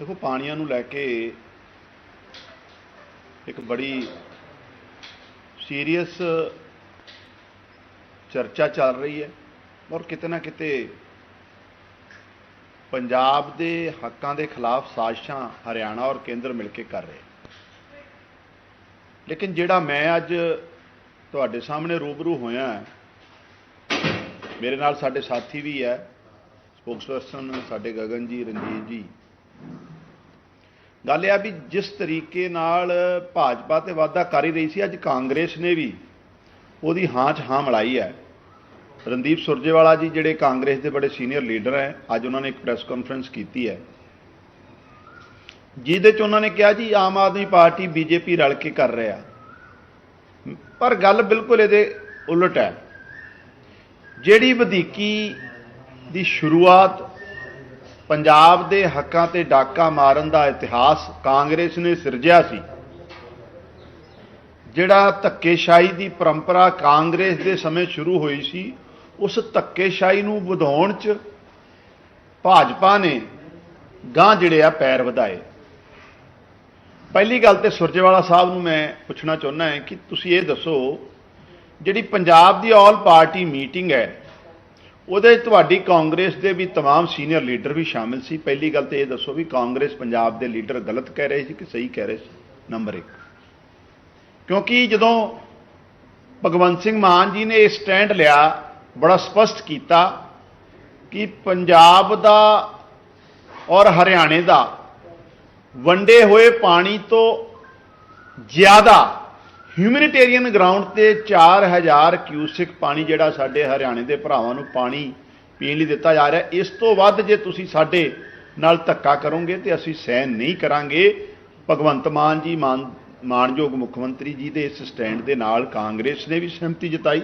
ਦੇਖੋ, ਪਾਣੀਆਂ ਨੂੰ ਲੈ ਕੇ ਇੱਕ ਬੜੀ ਸੀਰੀਅਸ ਚਰਚਾ ਚੱਲ ਰਹੀ ਹੈ ਔਰ ਕਿਤੇ ਨਾ ਕਿਤੇ ਪੰਜਾਬ ਦੇ ਹੱਕਾਂ ਦੇ ਖਿਲਾਫ ਸਾਜ਼ਿਸ਼ਾਂ ਹਰਿਆਣਾ ਔਰ ਕੇਂਦਰ ਮਿਲ ਕੇ ਕਰ ਰਹੇ ਲੇਕਿਨ ਜਿਹੜਾ ਮੈਂ ਅੱਜ ਤੁਹਾਡੇ ਸਾਹਮਣੇ ਰੂਬਰੂ ਹੋਇਆ ਮੇਰੇ ਨਾਲ ਸਾਡੇ ਸਾਥੀ ਵੀ ਹੈ ਸਪੋਕਸਪਰਸਨ ਸਾਡੇ ਗਗਨ ਜੀ, ਰਣਜੀਤ ਜੀ। ਗੱਲ ਇਹ ਆ ਵੀ ਜਿਸ ਤਰੀਕੇ ਨਾਲ ਭਾਜਪਾ ਤੇ ਵਾਅਦਾ ਕਰ ਹੀ ਰਹੀ ਸੀ, ਅੱਜ ਕਾਂਗਰਸ ਨੇ ਵੀ ਉਹਦੀ ਹਾਂ 'ਚ ਹਾਂ ਮਿਲਾਈ ਹੈ। ਰਣਦੀਪ ਸੁਰਜੇਵਾਲਾ ਜੀ ਜਿਹੜੇ ਕਾਂਗਰਸ ਦੇ ਬੜੇ ਸੀਨੀਅਰ ਲੀਡਰ ਹੈ, ਅੱਜ ਉਹਨਾਂ ਨੇ ਇੱਕ ਪ੍ਰੈਸ ਕਾਨਫਰੰਸ ਕੀਤੀ ਹੈ। ਜਿਹਦੇ 'ਚ ਉਹਨਾਂ ਨੇ ਕਿਹਾ ਜੀ, ਆਮ ਆਦਮੀ ਪਾਰਟੀ ਬੀਜੇਪੀ ਰਲ ਕੇ ਕਰ ਰਿਹਾ। ਪਰ ਗੱਲ ਬਿਲਕੁਲ ਇਹਦੇ ਉਲਟ ਹੈ। ਜਿਹੜੀ ਵਧੀਕੀ ਦੀ ਸ਼ੁਰੂਆਤ ਪੰਜਾਬ ਦੇ ਹੱਕਾਂ ਤੇ ਡਾਕਾ ਮਾਰਨ ਦਾ ਇਤਿਹਾਸ ਕਾਂਗਰਸ ਨੇ ਸਿਰਜਿਆ ਸੀ, ਜਿਹੜਾ ਧੱਕੇਸ਼ਾਹੀ ਦੀ ਪਰੰਪਰਾ ਕਾਂਗਰਸ ਦੇ ਸਮੇਂ ਸ਼ੁਰੂ ਹੋਈ ਸੀ, ਉਸ ਧੱਕੇਸ਼ਾਹੀ ਨੂੰ ਵਧਾਉਣ 'ਚ ਭਾਜਪਾ ਨੇ ਗਾਂ ਜਿਹੜੇ ਆ ਪੈਰ ਵਧਾਏ। ਪਹਿਲੀ ਗੱਲ ਤੇ ਸੁਰਜੇਵਾਲਾ ਸਾਹਿਬ ਨੂੰ ਮੈਂ ਪੁੱਛਣਾ ਚਾਹੁੰਦਾ ਹਾਂ ਕਿ ਤੁਸੀਂ ਇਹ ਦੱਸੋ, ਜਿਹੜੀ ਪੰਜਾਬ ਦੀ ਆਲ ਪਾਰਟੀ ਮੀਟਿੰਗ ਹੈ ਉਹਦੇ 'ਚ ਤੁਹਾਡੀ ਕਾਂਗਰਸ ਦੇ ਵੀ तमाम ਸੀਨੀਅਰ ਲੀਡਰ ਵੀ ਸ਼ਾਮਿਲ ਸੀ ਪਹਿਲੀ ਗੱਲ ਤੇ ਇਹ ਦੱਸੋ ਵੀ ਕਾਂਗਰਸ ਪੰਜਾਬ ਦੇ ਲੀਡਰ ਗਲਤ ਕਹਿ ਰਹੇ ਸੀ ਕਿ ਸਹੀ ਕਹਿ ਰਹੇ ਸੀ ਨੰਬਰ 1 ਕਿਉਂਕਿ ਜਦੋਂ ਭਗਵੰਤ ਸਿੰਘ ਮਾਨ ਜੀ ਨੇ ਇਹ ਸਟੈਂਡ ਲਿਆ ਬੜਾ ਸਪਸ਼ਟ ਕੀਤਾ ਕਿ ਪੰਜਾਬ ਦਾ ਔਰ ਹਰਿਆਣੇ ਦਾ ਵੰਡੇ ਹੋਏ ਪਾਣੀ ਤੋਂ ਜ਼ਿਆਦਾ ਹਿਊਮੈਨਿਟੇਰੀਅਨ ਗਰਾਊਂਡ ਤੇ 4000 ਕਿਊਸਿਕ ਪਾਣੀ ਜਿਹੜਾ ਸਾਡੇ ਹਰਿਆਣੇ ਦੇ ਭਰਾਵਾਂ ਨੂੰ ਪਾਣੀ ਪੀਣ ਲਈ ਦਿੱਤਾ ਜਾ ਰਿਹਾ। ਇਸ ਤੋਂ ਵੱਧ ਜੇ ਤੁਸੀਂ ਸਾਡੇ ਨਾਲ ਧੱਕਾ ਕਰੋਗੇ ਤੇ ਅਸੀਂ ਸਹਿਨ ਨਹੀਂ ਕਰਾਂਗੇ। ਭਗਵੰਤ ਮਾਨ ਜੀ ਮਾਨ ਮਾਨਯੋਗ ਮੁੱਖ ਮੰਤਰੀ ਜੀ ਦੇ ਇਸ ਸਟੈਂਡ ਦੇ ਨਾਲ ਕਾਂਗਰਸ ਨੇ ਵੀ ਸਹਿਮਤੀ ਜਤਾਈ।